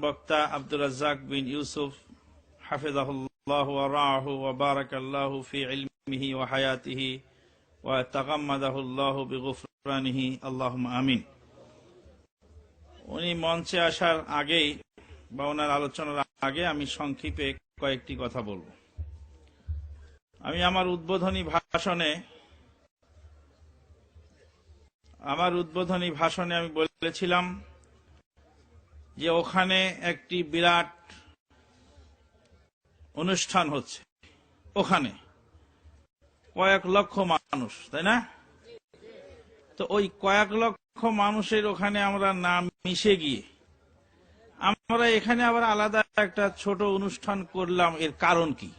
বক্তা আব্দুর রাজ্জাক বিন ইউসুফ হাফিজাহুল্লাহ আগেই বা ওনার আলোচনার আগে আমি সংক্ষেপে কয়েকটি কথা বলব। আমি আমার উদ্বোধনী ভাষণে, আমার উদ্বোধনী ভাষণে আমি বলেছিলাম যে ওখানে একটি বিরাট অনুষ্ঠান হচ্ছে। ওখানে কয়েক লক্ষ মানুষ, তাই না? তো ওই কয়েক লক্ষ মানুষের ওখানে আমরা নাম মিশে গিয়ে, আমরা এখানে আবার আলাদা একটা ছোট অনুষ্ঠান করলাম। এর কারণ কি?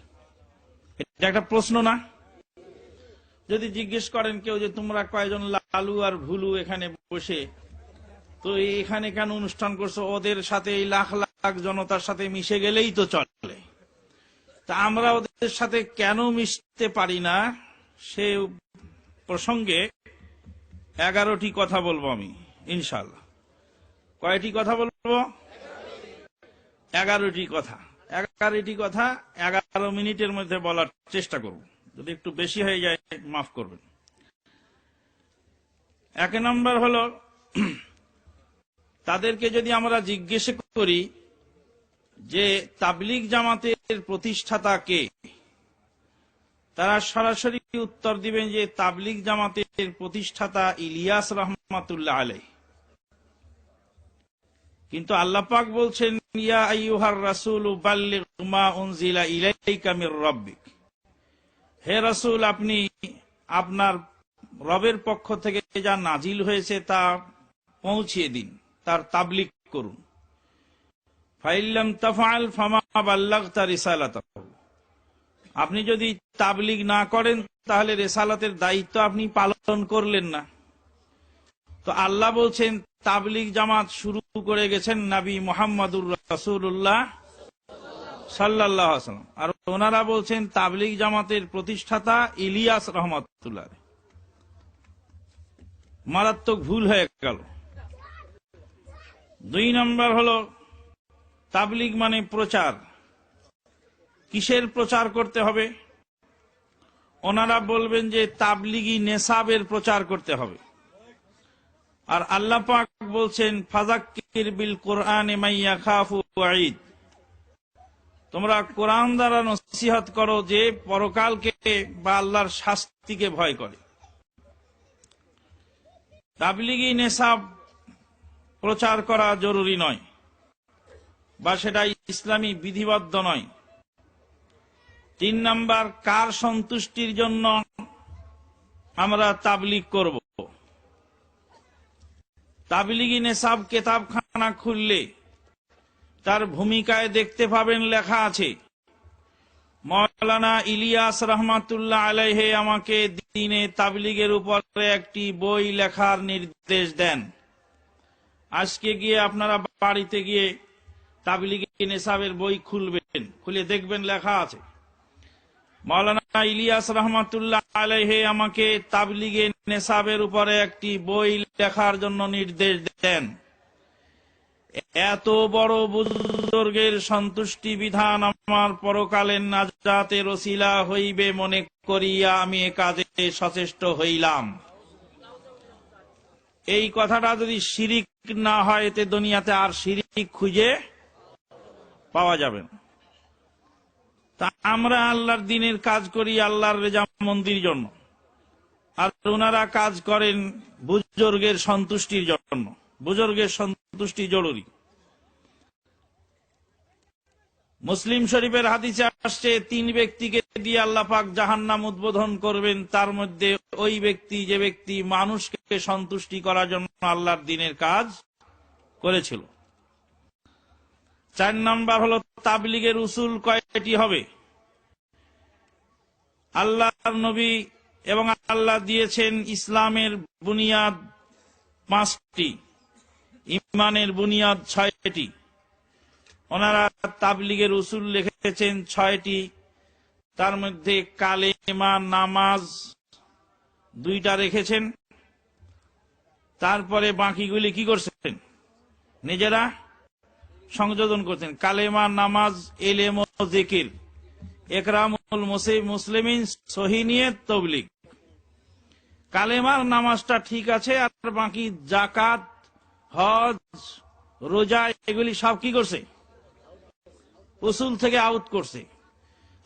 এটা একটা প্রশ্ন না? যদি জিজ্ঞেস করেন কেউ যে তোমরা কয়জন লালু আর ভুলু এখানে বসে তো এখানে কেন অনুষ্ঠান করছ? ওদের সাথে এই লাখ লাখ জনতার সাথে মিশে গেলেই তো চলে। তা আমরা ওদের সাথে কেন মিশতে পারি না? সে প্রসঙ্গে এগারোটি কথা বলব আমি ইনশাল্লাহ কয়টি কথা বলব? এগারোটি কথা। এগারোটি কথা এগারো মিনিটের মধ্যে বলার চেষ্টা করব। যদি একটু বেশি হয়ে যায়, মাফ করবেন। এক নম্বর হলো তাদেরকে যদি আমরা জিজ্ঞেস করি যে তাবলিগ জামাতের প্রতিষ্ঠাতা কে, তারা সরাসরি উত্তর দিবেন যে তাবলিগ জামাতের প্রতিষ্ঠাতা ইলিয়াস রহমাতুল্লাহ আলাই কিন্তু আল্লাপাক বলছেন রাসূল হে রাসূল, আপনি আপনার রবের পক্ষ থেকে যা নাজিল হয়েছে তা পৌঁছিয়ে দিন। তার তাবলিগ করুন। আপনি যদি তাবলিগ না করেন, তাহলে রেসালাতের দায়িত্ব আপনি পালন করলেন না। তো আল্লাহ বলছেন, তাবলিগ জামাত শুরু করে গেছেন নাবী মোহাম্মদুর রসুল্লাহ সাল্লাহ আসলাম আর ওনারা বলছেন, তাবলিগ জামাতের প্রতিষ্ঠাতা ইলিয়াস রহমতুল্লাহ। মারাত্মক ভুল হয়ে গেল। দুই নম্বর হলো, তাবলিগ মানে প্রচার। কিসের প্রচার করতে হবে? ওনারা বলবেন যে তাবলিগি নেশাবের প্রচার করতে হবে। আর আল্লাহ পাক বলছেন ফাজাক্কির বিল কোরআন তোমরা কোরআন দ্বারা নসিহত করো যে পরকালকে বা আল্লাহর শাস্তিকে ভয় করে। তাবলিগি নেশাব প্রচার করা জরুরি নয়, বা সেটা ইসলামী বিধিবদ্ধ নয়। তিন নাম্বার, কার সন্তুষ্টির জন্য আমরা তাবলিগ করব? তাবলিগি নেশাব কেতাবখানা খুললে তার ভূমিকায় দেখতে পাবেন লেখা আছে, মৌলানা ইলিয়াস রহমাতুল্লাহ আলাইহে আমাকে দিনে তাবলিগের উপরে একটি বই লেখার নির্দেশ দেন। আজকে গিয়ে আপনারা বাড়িতে গিয়ে তাবলিগি নেশাবের বই খুলবেন, খুলে দেখবেন লেখা আছে। মৌলানা ইলিয়াস রহমাতুল্লাহ আলাইহে আমাকে তাবলিগে নেশাবের উপরে একটি বই লেখার জন্য নির্দেশ দেন। এত বড় বুজুর্গের সন্তুষ্টি বিধান আমার পরকালের নাজাতের রসিলা হইবে মনে করিয়া আমি কাজে সচেষ্ট হইলাম। এই কথাটা যদি শিরিক না হয়, এতে দুনিয়াতে আর শিরিক খুঁজে পাওয়া যাবে তা আমরা আল্লাহর দিনের কাজ করি আল্লাহর রেজা মন্দির জন্য। আর ওনারা কাজ করেন বুজুর্গের সন্তুষ্টির জন্য। বুজুর্গের সন্তুষ্টি জরুরি। মুসলিম শরীফের হাদিসে আসছে, তিন ব্যক্তিকে দিয়ে আল্লাহ পাক জাহান্নাম উদ্বোধন করবেন। তার মধ্যে ওই ব্যক্তি, যে ব্যক্তি মানুষকে সন্তুষ্টি করার জন্য আল্লাহর দিনের কাজ করেছিল। চার নাম্বার হলো, তাবলিগের উসুল কয়টি হবে? আল্লাহর নবী এবং আল্লাহ দিয়েছেন ইসলামের বুনিয়াদ পাঁচটি ইমানের বুনিয়াদ ছয়টি। ওনারা তাবলিগের উসুল লিখেছেন ছয়টি। তার মধ্যে কালেমা, নামাজ দুইটা রেখেছেন। তারপরে বাকিগুলি কি করছেন? নিজেরা সংযোজন করছেন। কালেমা, নামাজ, এলেম জিকির। একরামুল মুসলিমিন সহিনিয়ে তবলিক কালেমার নামাজটা ঠিক আছে, আর বাকি জাকাত হজ, রোজা, এগুলি সব কি করছে? উসুল থেকে আউট করছে।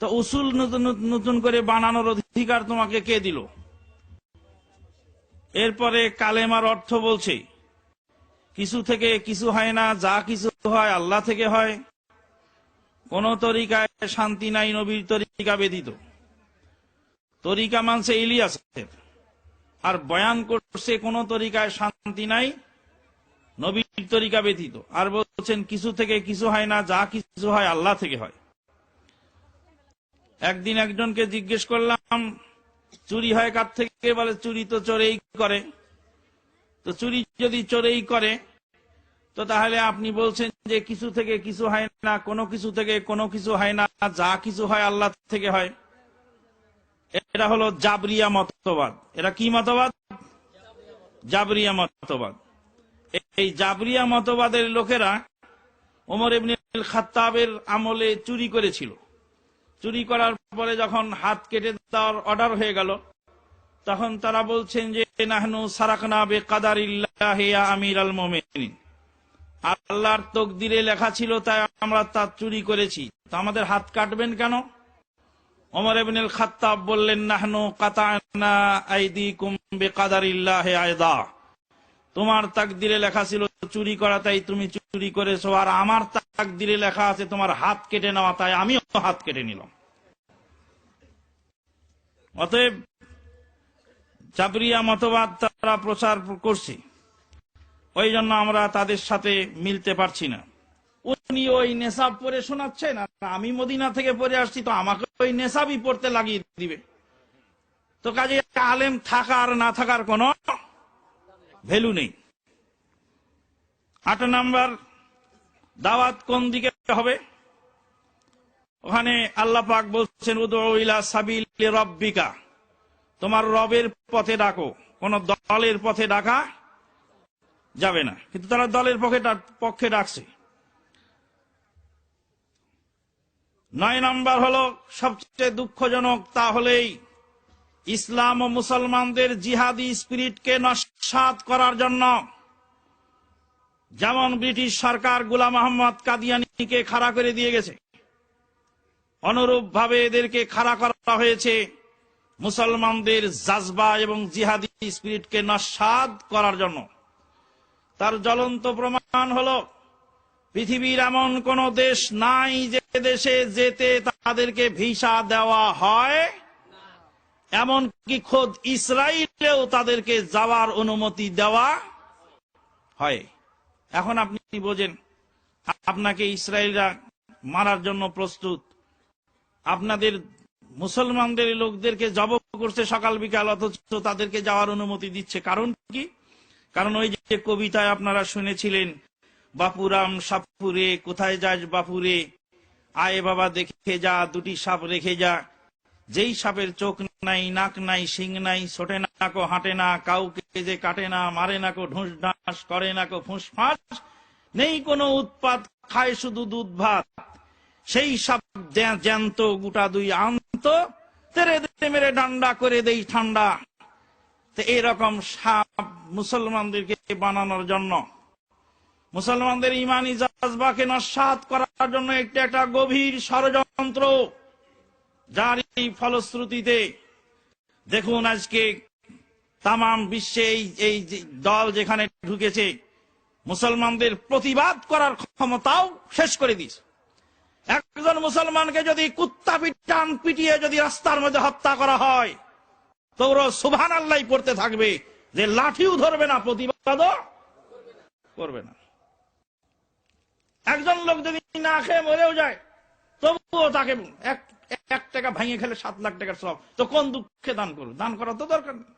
তো উসুল নতুন করে বানানোর অধিকার তোমাকে কে দিল? এরপরে কালেমার অর্থ বলছে। কিছু থেকে কিছু হয় না, যা কিছু হয় আল্লাহ থেকে হয়। কোন তরিকায় শান্তি নাই, নবীর তরিকা ব্যতীত। তরিকা মানছে ইলিয়াসের। আর বয়ান করছে কোন তরিকায় শান্তি নাই নবীর তরিকা ব্যতীত। আর বলছেন, কিছু থেকে কিছু হয় না, যা কিছু হয় আল্লাহ থেকে হয়। একদিন একজনকে জিজ্ঞেস করলাম, চুরি হয় কার থেকে? বলে, চুরি তো চোরেই করে। তো চুরি যদি চোরেই করে, তো তাহলে আপনি বলছেন যে কিছু থেকে কিছু হয় না, কোনো কিছু থেকে কোনো কিছু হয় না, যা কিছু হয় আল্লাহ থেকে হয়। এটা হলো জাবরিয়া মতবাদ। এটা কি মতবাদ? জাবরিয়া মতবাদ। এই জাবরিয়া মতবাদের লোকেরা ওমর ইবনুল খাত্তাবের আমলে চুরি করেছিল। চুরি করার পরে যখন হাত কেটে দেওয়ার অর্ডার হয়ে গেল, তখন তারা বলছেন যে, নাহনু সারাকনা বে ইয়া আমির আল মোমেনিন। আল্লাহর তকদিরে লেখা ছিল, তাই আমরা তা চুরি করেছি। তা আমাদের হাত কাটবেন কেন? ওমর ইবনুল খাত্তাব বললেন, নাহনু কাতানা আইদিকুম বে কাদারিল্লাহ আয়দা তোমার তাকদিরে লেখা ছিল, চুরি করা, তাই তুমি চুরি করেছ। আর আমার তাকদিরে লেখা আছে, তোমার হাত কেটে নেওয়া, তাই আমিও হাত কেটে নিলাম। অতএব চাবরিয়া মতবাদ তারা প্রচার করছে। ওই জন্য আমরা তাদের সাথে মিলতে পারছি না। উনি ওই নেশাব পরে শোনাচ্ছেন আমি মদিনা থেকে পরে আসছি, তো আমাকে ওই নেশাবই পড়তে লাগিয়ে দিবে। তো কাজে আলেম থাকা আর না থাকার কোনো ভ্যালু নেই। আট নাম্বার, দাওয়াত কোন দিকে হবে? ওখানে আল্লাহ পাক বলছেন উদা সাবিল রব্বিকা। তোমার রবের পথে ডাকো, কোন দলের পথে ডাকা যাবে না। কিন্তু তারা দলের পক্ষে পক্ষে ডাকছে। নয় নাম্বার হলো, সবচেয়ে দুঃখজনক তাহলেই ইসলাম ও মুসলমানদের জিহাদি স্পিরিটকে নস্বাত করার জন্য যেমন ব্রিটিশ সরকার গুলাম আহমদ কাদিয়ানিকে খাড়া করে দিয়ে গেছে অনুরূপ ভাবে এদেরকে খাড়া করা হয়েছে মুসলমানদের জাজবা এবং জিহাদি স্পিরিটকে নস্বাদ করার জন্য। তার জ্বলন্ত প্রমাণ হলো, পৃথিবীর এমন কোন দেশ নাই যে দেশে যেতে তাদেরকে ভিসা দেওয়া হয় এমনকি খোদ ইসরায়েলেও তাদেরকে যাওয়ার অনুমতি দেওয়া হয়। এখন আপনি বোঝেন, আপনাকে ইসরায়েলরা মারার জন্য প্রস্তুত। আপনাদের মুসলমানদের লোকদেরকে জব করছে সকাল বিকাল, অথচ তাদেরকে যাওয়ার অনুমতি দিচ্ছে। কারণ কি? কারণ ওই যে কবিতায় আপনারা শুনেছিলেন, বাপুরাম সাপুরে, কোথায় যাস বাপুরে? আয় বাবা দেখে যা, দুটি সাপ রেখে যা। যেই সাপের চোখ নাই, নাক নাই, শিং নাই, ছোটে না কো হাঁটে না, কাউকে যে কাটে না, মারে না কো, ঢুস ঢাস, করে না কো, ফুঁস ফাঁস, নেই কোনো উৎপাত, খায় শুধু দুধ ভাত। সেই সাপ জ্যান্ত গোটা দুই আন্ত, তেরে তেরে মেরে ডান্ডা করে দেই ঠান্ডা। তো এইরকম সাপ মুসলমানদেরকে বানানোর জন্য। মুসলমানদের ইমানি জাজবাকে নস্বাত করার জন্য একটি একটা গভীর ষড়যন্ত্র। যার এই ফলশ্রুতিতে দেখুন আজকে তাম বিশ্বে এই দল যেখানে ঢুকেছে, মুসলমানদের প্রতিবাদ করার ক্ষমতাও শেষ করে দিস একজন মুসলমানকে যদি কুত্তা পিটান পিটিয়ে যদি রাস্তার মধ্যে হত্যা করা হয় তো ওরা সুভান আল্লাহ পড়তে থাকবে যে লাঠিও ধরবে না, প্রতিবাদও করবে না। একজন লোক যদি না খেয়ে মরেও যায়, তবুও তাকে এক এক টাকা ভাঙিয়ে খেলে সাত লাখ টাকার সব। তো কোন দুঃখে দান করবে দান করা তো দরকার নেই।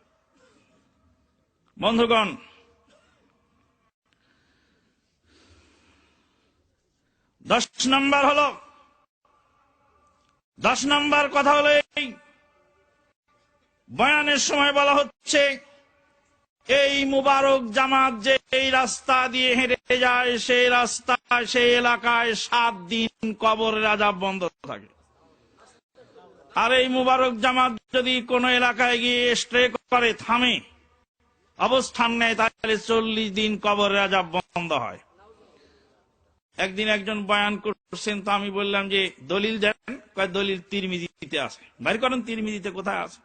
বন্ধুগণ, দশ নম্বর হলো, দশ নম্বর কথা হলো এই, বয়ানের সময় বলা হচ্ছে, এই মুবারক জামাত যে এই রাস্তা দিয়ে হেঁটে যায়, সেই রাস্তা সেই এলাকায় সাত দিন কবর রাজাব বন্ধ থাকে। আর এই মুবারক জামাত যদি কোন এলাকায় গিয়ে স্ট্রে করে, থামে। অবস্থান নেয়, তাহলে চল্লিশ দিন কবর রাজাব বন্ধ হয়। একদিন একজন বয়ান করছেন, তো আমি বললাম যে, দলিল দেন। দলিল তিরমিজিতে আছে। বাইর করেন, তিরমিজিতে কোথায় আছে?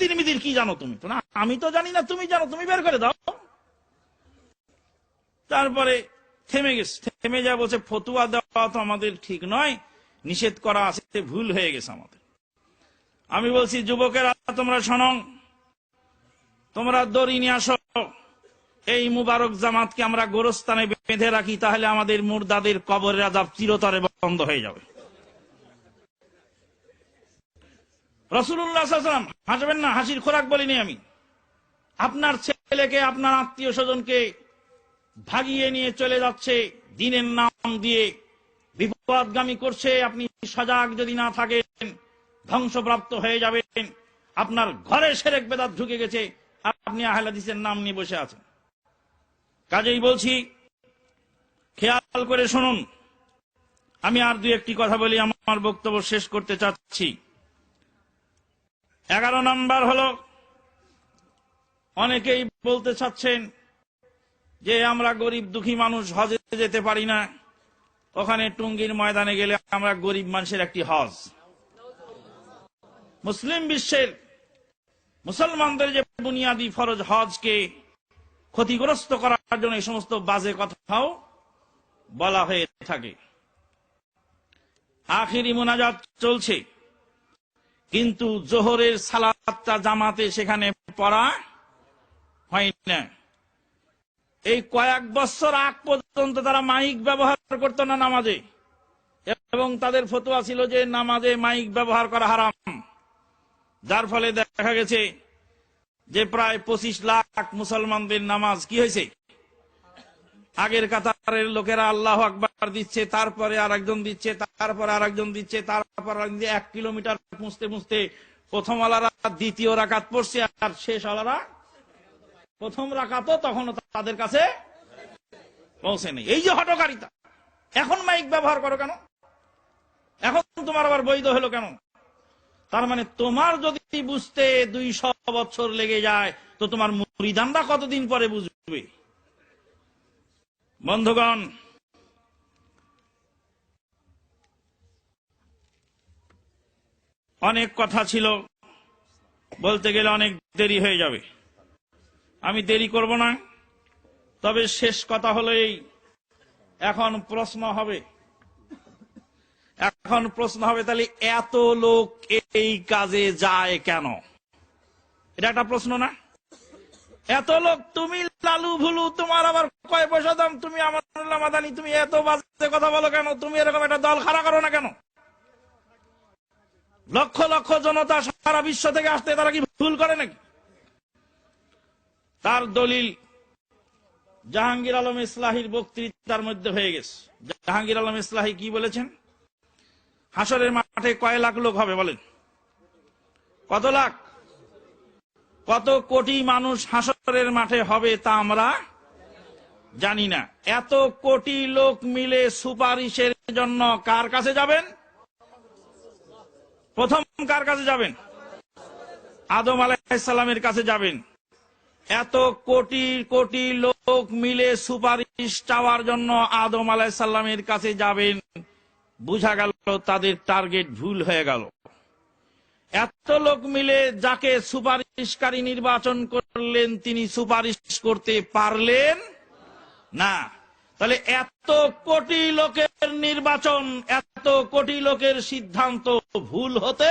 তিরমিজির কি জানো তুমি? না, আমি তো জানি না, তুমি জানো, তুমি বের করে দাও। তারপরে থেমে গেছে, থেমে যা বলছে, ফতুয়া দেওয়া তো আমাদের ঠিক নয়। নিষেধ করা আছে ভুল হয়ে গেছে আমাদের। আমি বলছি, যুবকেরা, তোমরা শোনো, তোমরা দড়ি নিয়ে আসো। এই মুবারক জামাতকে আমরা গোরস্থানে বেঁধে রাখি, তাহলে আমাদের মুর্দাদের কবরের আজাব চিরতরে বন্ধ হয়ে যাবে। রসুল্লাহ সাল্লাম হাসবেন না? হাসির খোরাক বলিনি আমি। আপনার ছেলেকে, আপনার আত্মীয় স্বজনকে ভাগিয়ে নিয়ে চলে যাচ্ছে, দিনের নাম দিয়ে। বিপদগামী করছে, আপনি সজাগ যদি না থাকেন, ধ্বংসপ্রাপ্ত হয়ে যাবেন। আপনার ঘরে সেরেক বেদাত ঢুকে গেছে, আপনি আহলাদিসের নাম নিয়ে বসে আছেন। কাজেই বলছি, খেয়াল করে শুনুন। আমি আর দু একটি কথা বলি, আমার বক্তব্য শেষ করতে চাচ্ছি। এগারো নাম্বার হলো, অনেকেই বলতে চাচ্ছেন যে আমরা গরিব দুঃখী মানুষ হজে যেতে পারি না। ওখানে টুঙ্গির ময়দানে গেলে আমরা গরিব মানুষের একটি হজ। মুসলিম বিশ্বের মুসলমানদের যে বুনিয়াদী ফরজ হজকে ক্ষতিগ্রস্ত করার জন্য এই সমস্ত বাজে কথাও বলা হয়ে থাকে। আখিরি মোনাজাত চলছে। কিন্তু জোহরের সালাদটা জামাতে সেখানে পড়া হয় না। এই কয়েক বছর আগ পর্যন্ত তারা মাইক ব্যবহার করত না নামাজে। এবং তাদের ফতোয়া ছিল যে নামাজে মাইক ব্যবহার করা হারাম। যার ফলে দেখা গেছে যে প্রায় পঁচিশ লাখ মুসলমানদের নামাজ কি হয়েছে? আগের কাতারের লোকেরা আল্লাহ আকবার দিচ্ছে, তারপরে আর একজন দিচ্ছে, তারপরে আর একজন দিচ্ছে, তারপর এক কিলোমিটার পুঁছতে পুঁছতে প্রথম আলারা দ্বিতীয় রাকাত পড়ছে আর শেষ আলারা প্রথম রাকাতও তখন তাদের কাছে পৌঁছে নেই এই যে হটকারিতা এখন মাইক ব্যবহার করো কেন? এখন তোমার আবার বৈধ হলো কেন? তার মানে তোমার যদি বুঝতে দুইশ বছর লেগে যায়, তো তোমার মুরিদানরা কতদিন পরে বুঝবে? বন্ধুগণ, অনেক কথা ছিল। বলতে গেলে অনেক দেরি হয়ে যাবে। আমি দেরি করব না। তবে শেষ কথা হলো এই, এখন প্রশ্ন হবে। এখন প্রশ্ন হবে, তাহলে এত লোক এই কাজে যায় কেন? এটা একটা প্রশ্ন না? এত লোক, তুমি লালু ভুলু, তোমার আবার কয় পয়সা দাম? তুমি আমার তুমি এত বাজে কথা বলো কেন? তুমি এরকম একটা দল খাড়া করো না কেন? লক্ষ লক্ষ জনতা সারা বিশ্ব থেকে আসতে, তারা কি ভুল করে নাকি? তার দলিল জাহাঙ্গীর আলম ইসলাহির বক্তৃতার মধ্যে হয়ে গেছে। জাহাঙ্গীর আলম ইসলাহি কি বলেছেন? হাসরের মাঠে কয় লাখ লোক হবে বলেন? কত লাখ? কত কোটি মানুষ হাসরের মাঠে হবে তা আমরা জানি না। এত কোটি লোক মিলে সুপারিশের জন্য কার কাছে যাবেন? প্রথম কার কাছে যাবেন? আদম আলাইসাল্লামের কাছে যাবেন। এত কোটি কোটি লোক মিলে সুপারিশ চাওয়ার জন্য আদম আলাইসাল্লামের কাছে যাবেন, বুঝা গেল তাদের টার্গেট ভুল হয়ে গেল। এত লোক মিলে যাকে সুপারিশকারী নির্বাচন করলেন, তিনি সুপারিশ করতে পারলেন না। তাহলে এত কোটি লোকের নির্বাচন, এত কোটি লোকের সিদ্ধান্ত ভুল হতে